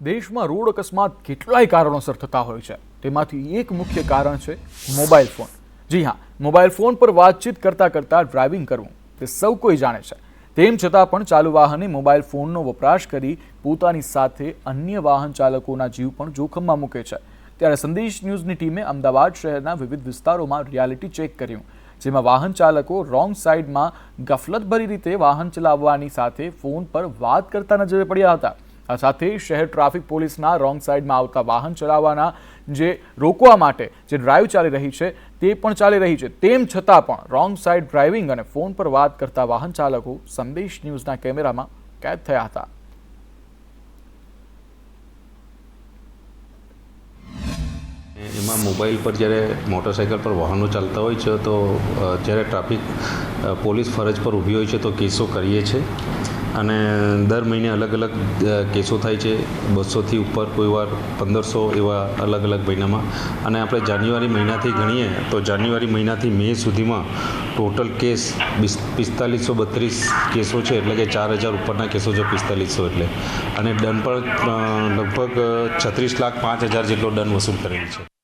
દેશમાં રોડ અકસ્માત કેટલાય કારણોસર થતા હોય છે. તેમાંથી એક મુખ્ય કારણ છે મોબાઈલ ફોન. જી હા, મોબાઈલ ફોન પર વાતચીત કરતાં કરતાં ડ્રાઇવિંગ કરવું. તે સૌ કોઈ જાણે છે. તેમ છતાં પણ ચાલુ વાહને મોબાઈલ ફોનનો વપરાશ કરી પોતાની સાથે અન્ય વાહન ચાલકોના જીવ પણ જોખમમાં મૂકે છે. ત્યારે સંદેશ ન્યૂઝની ટીમે અમદાવાદ શહેરના વિવિધ વિસ્તારોમાં રિયાલિટી ચેક કર્યું, જેમાં વાહન ચાલકો રોંગ સાઈડમાં ગફલતભરી રીતે વાહન ચલાવવાની સાથે ફોન પર વાત કરતા નજરે પડ્યા હતા. આ સાથે શહેર ટ્રાફિક પોલીસના રોંગ સાઈડમાં આવતા વાહન ચલાવવાના જે રોકવા માટે જે ડ્રાઈવ ચાલી રહી છે, તે પણ ચાલી રહી છે. તેમ છતાં પણ રોંગ સાઈડ ડ્રાઇવિંગ અને ફોન પર વાત કરતા વાહન ચાલકો સંદેશ ન્યૂઝના કેમેરામાં કેદ થયા હતા. એમાં મોબાઈલ પર જ્યારે મોટરસાઇકલ પર વાહનો ચાલતા હોય છે, તો જ્યારે ટ્રાફિક પોલીસ ફરજ પર ઊભી હોય છે, તો કેસો કરીએ છીએ અને દર મહિને અલગ અલગ કેસો થાય છે. બસોથી ઉપર કોઈ વાર પંદરસો એવા અલગ અલગ મહિનામાં. અને આપણે જાન્યુઆરી મહિનાથી ગણીએ, તો જાન્યુઆરી મહિનાથી મે સુધીમાં ટોટલ કેસ પિસ્તાલીસો બત્રીસ કેસો છે. એટલે કે ચાર હજાર ઉપરના કેસો છે પિસ્તાલીસો એટલે. અને દંડ પણ લગભગ છત્રીસ લાખ પાંચ હજાર જેટલો દંડ વસૂલ કરેલ છે.